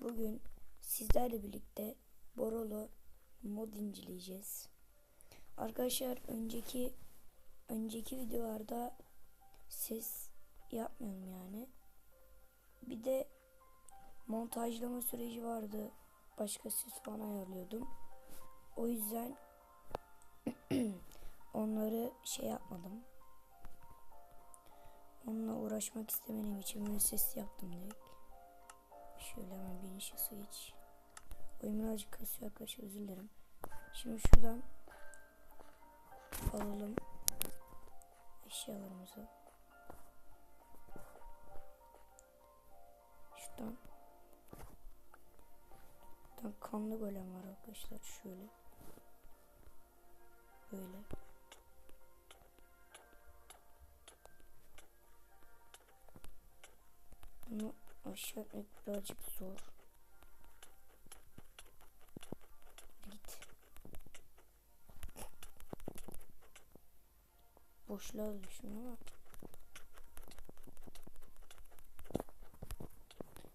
Bugün sizlerle birlikte Borolo mod inceleyeceğiz. Arkadaşlar önceki önceki videolarda ses yapmıyorum yani. Bir de montajlama süreci vardı. Başka ses falan ayarlıyordum. O yüzden onları şey yapmadım. Onunla uğraşmak istemediğim için böyle ses yaptım direkt. Şöyle hemen bir inişası geç. Oyun birazcık kasıyor arkadaşlar özür dilerim. Şimdi şuradan alalım eşyalarımızı. Şuradan Şuradan kanlı golem var arkadaşlar şöyle. Böyle. Bunu aşağı etmek birazcık zor. Git. Boşluğa düşün ama.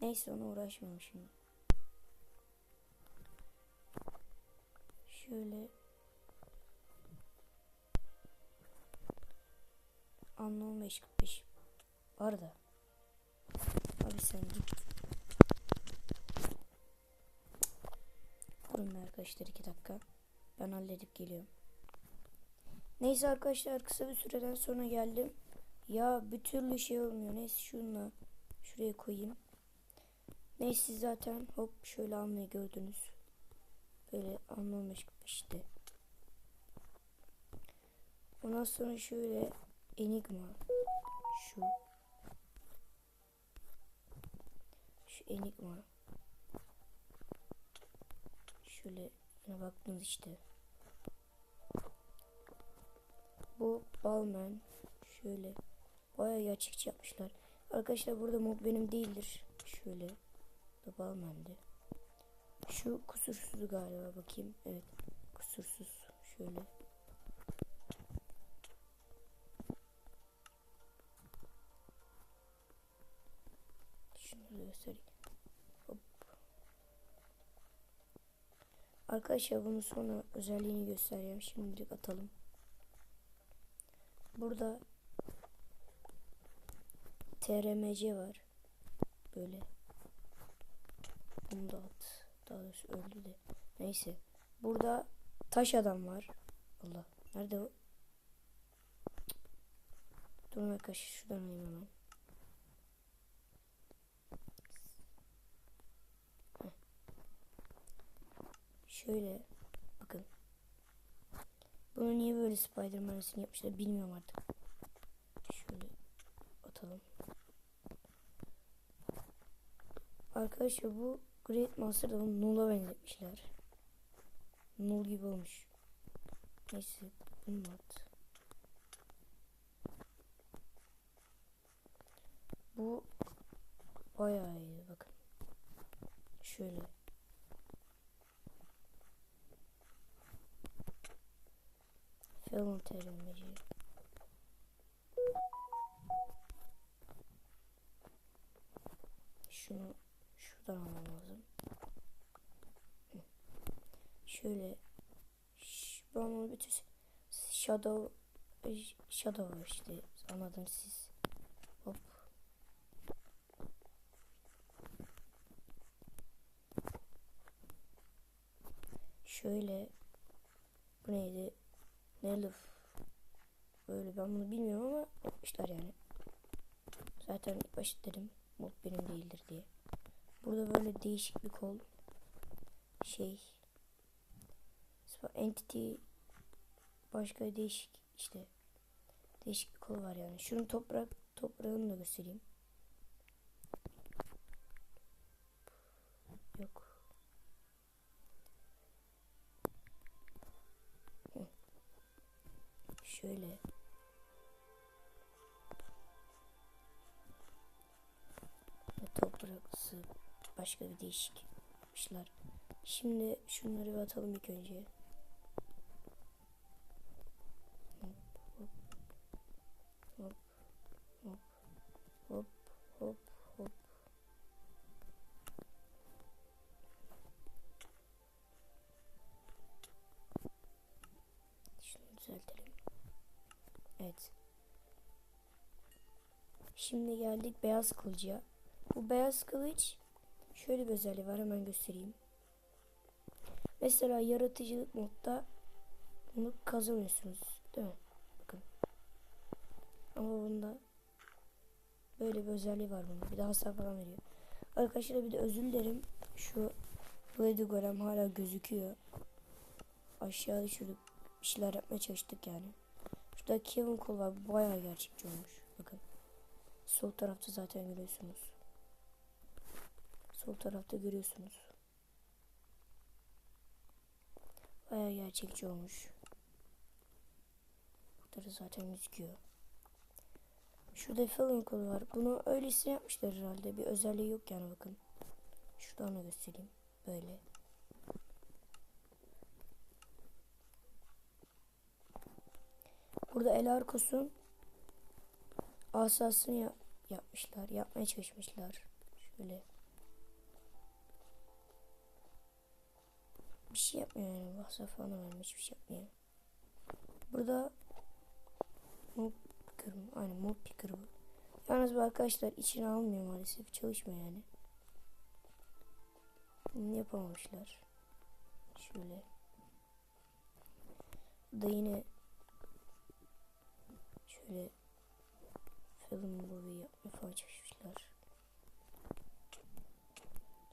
Neyse ona uğraşmayayım şimdi. Şöyle Unknown 545 var da Abi sen. Durun arkadaşlar iki dakika. Ben halledip geliyorum. Neyse arkadaşlar kısa bir süreden sonra geldim. Ya bir türlü şey olmuyor. Neyse şunla şuraya koyayım. Neyse zaten hop şöyle almayı gördünüz. Böyle anlamış işte. Ondan sonra şöyle enigma şu şu enigma. Şöyle yine baktınız işte. Bu balman şöyle bayağı gerçekçi yapmışlar. Arkadaşlar burada mob benim değildir. Şöyle bu balmandı. Şu kusursuz galiba bakayım. Evet kusursuz. Şöyle Arkadaşlar bunu sonra özelliğini göstereceğim. Şimdilik atalım. Burada TRMC var. Böyle. Bunu da at. Daha doğrusu öldü de. Neyse. Burada taş adam var. Allah. Nerede o? Durun arkadaşlar şuradan alayım hemen. Şöyle bakın. Bunu niye böyle Spider-Man'sini yapmışlar bilmiyorum artık. Şöyle atalım. Arkadaşlar bu Great Monster'da bunu Null'a benzetmişler. Null gibi olmuş. Neyse bunu at. Bu bayağı iyi bakın. Şöyle. Film terimleri. Şunu şuradan almam lazım. Şöyle ben onu bütün shadow shadow işte anladınız siz. Hop. Şöyle bu neydi? Nelif. Böyle ben bunu bilmiyorum ama yapmışlar yani. Zaten başta dedim mod benim değildir diye. Burada böyle değişik bir kol şey entity başka değişik işte değişik bir kol var yani. Şunun toprak toprağını da göstereyim. Yok. Şöyle. Ve topraksı başka bir değişik yapmışlar. Şimdi şunları bir atalım ilk önce. Şimdi geldik beyaz kılıcıya. Bu beyaz kılıç şöyle bir özelliği var hemen göstereyim. Mesela yaratıcılık modda bunu kazanıyorsunuz değil mi? Bakın. Ama bunda böyle bir özelliği var bunun. Bir de hasar falan veriyor. Arkadaşlar bir de özür dilerim. Şu Lady Golem hala gözüküyor. Aşağı düşürdük. Bir şeyler yapmaya çalıştık yani. Şurada Kevin Cole var. Bayağı gerçekçi olmuş. Bakın. Sol tarafta zaten görüyorsunuz. Sol tarafta görüyorsunuz. Bayağı gerçekçi olmuş. Burada da zaten gözüküyor. Şurada Felon kolu var. Bunu öylesine yapmışlar herhalde. Bir özelliği yok yani bakın. Şuradan da göstereyim. Böyle. Burada El Arcos'un asasını ya- yapmışlar. Yapmaya çalışmışlar. Şöyle. Bir şey yapmıyor yani. Bahsa falan vermiş. Hiçbir şey yapmıyor. Burada Mob Picker mı? Aynen Mob Picker bu. Yalnız bu arkadaşlar içine almıyor maalesef. Çalışmıyor yani. Bunu yapamamışlar. Şöyle. Da yine şöyle film movie yapmaya falan çalışmışlar.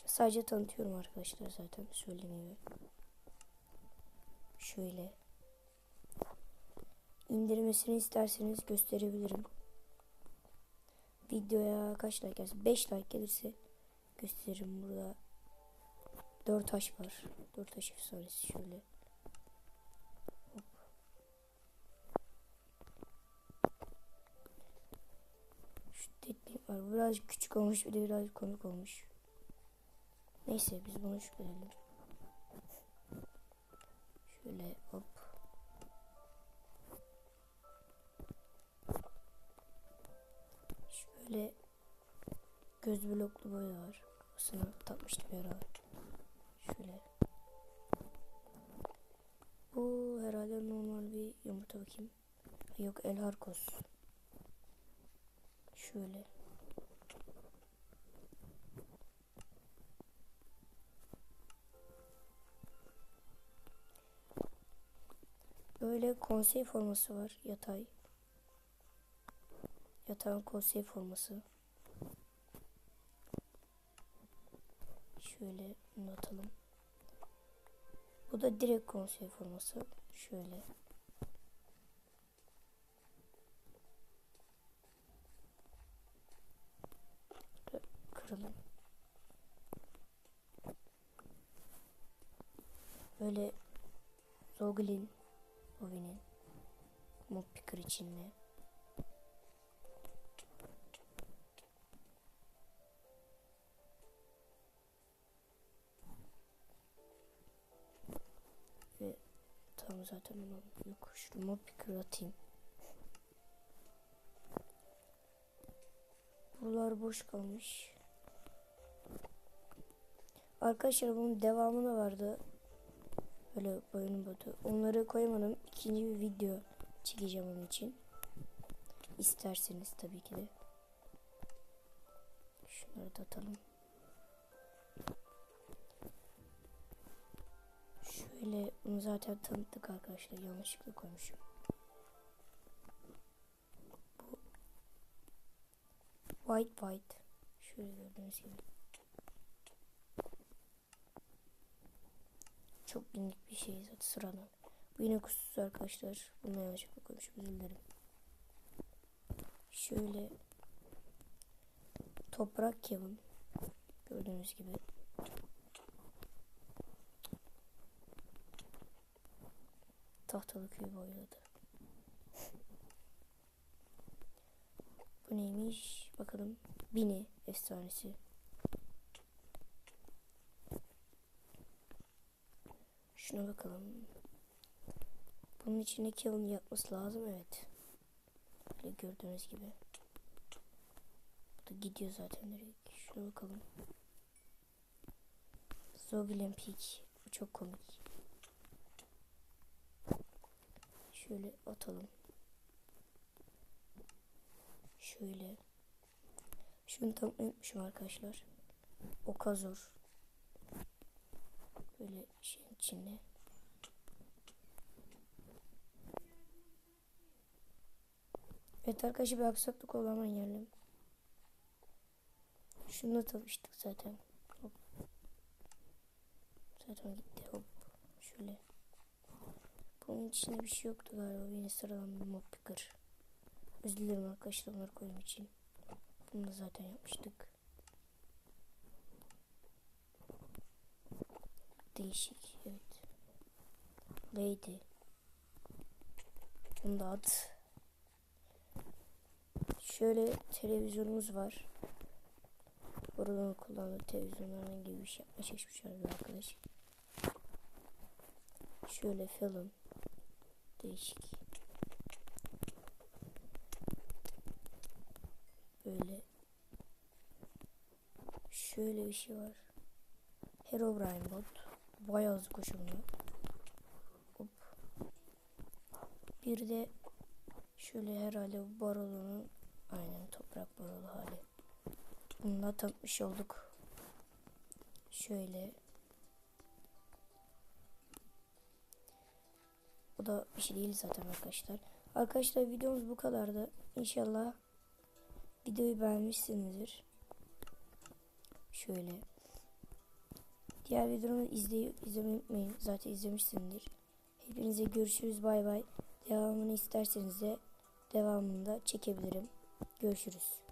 Sadece tanıtıyorum arkadaşlar zaten gibi. Şöyle. İndirmesini isterseniz gösterebilirim. Videoya kaç like gelirse 5 like gelirse gösteririm burada. 4 taş var. 4 taş efsanesi şöyle. Var. Bu birazcık küçük olmuş bir de birazcık komik olmuş. Neyse biz bunu şüphelenelim. Şöyle hop. Şöyle göz bloklu boya var. Kafasına takmıştım bir ara. Şöyle. Bu herhalde normal bir yumurta bakayım. Yok El Harkos. Şöyle. Böyle konsey forması var yatay. Yatağın konsey forması. Şöyle bunu. Bu da direkt konsey forması. Şöyle. Kı- Kıralım. Böyle Zoglin Bobby'nin Mob Picker içinde. Ve tam zaten onu yok. Şunu Mob Picker atayım. Buralar boş kalmış. Arkadaşlar bunun devamı da vardı. Böyle boyun botu. Onları koymadım. İkinci bir video çekeceğim onun için. İsterseniz tabii ki de. Şunları da atalım. Şöyle bunu zaten tanıttık arkadaşlar. Yanlışlıkla koymuşum. Bu White White. Şöyle gördüğünüz gibi. Çok minik bir şey zaten sıradan. Bu yine kusursuz arkadaşlar. Bunu yanlışlıkla koymuşum özür dilerim. Şöyle toprak Kevin gördüğünüz gibi. Tahtalı köy boyadı. Bu neymiş? Bakalım. Bini efsanesi. Şuna bakalım. Bunun içine kiln yapması lazım evet. Böyle gördüğünüz gibi. Bu da gidiyor zaten direkt. Şuna bakalım. Zoglin Peak. Bu çok komik. Şöyle atalım. Şöyle. Şunu tam unutmuşum arkadaşlar. Okazor. Böyle şeyin içinde. Evet arkadaşlar bir aksaklık oldu hemen geldim. Tanıştık zaten. Hop. Zaten gitti hop. Şöyle. Bunun içinde bir şey yoktu galiba. Yine sıradan bir mob picker. Özür dilerim arkadaşlar bunları koyduğum için. Bunu da zaten yapmıştık. Değişik evet. Lady. Bunu da at. Şöyle televizyonumuz var. Buradan kullandığı televizyonlardan gibi bir şey yapmaya çalışmışlar bir arkadaş. Şöyle film. Değişik. Böyle. Şöyle bir şey var. Herobrine bot. Bayağı hızlı koşumlu. Hop. Bir de şöyle herhalde bu barolonun aynen toprak barolu hali. Bununla tanıtmış olduk. Şöyle. Bu da bir şey değil zaten arkadaşlar. Arkadaşlar videomuz bu kadardı. İnşallah videoyu beğenmişsinizdir. Şöyle. Diğer videomu izleyip izlemeyi unutmayın. Zaten izlemişsinizdir. Hepinize görüşürüz. Bay bay. Devamını isterseniz de devamında çekebilirim. Görüşürüz.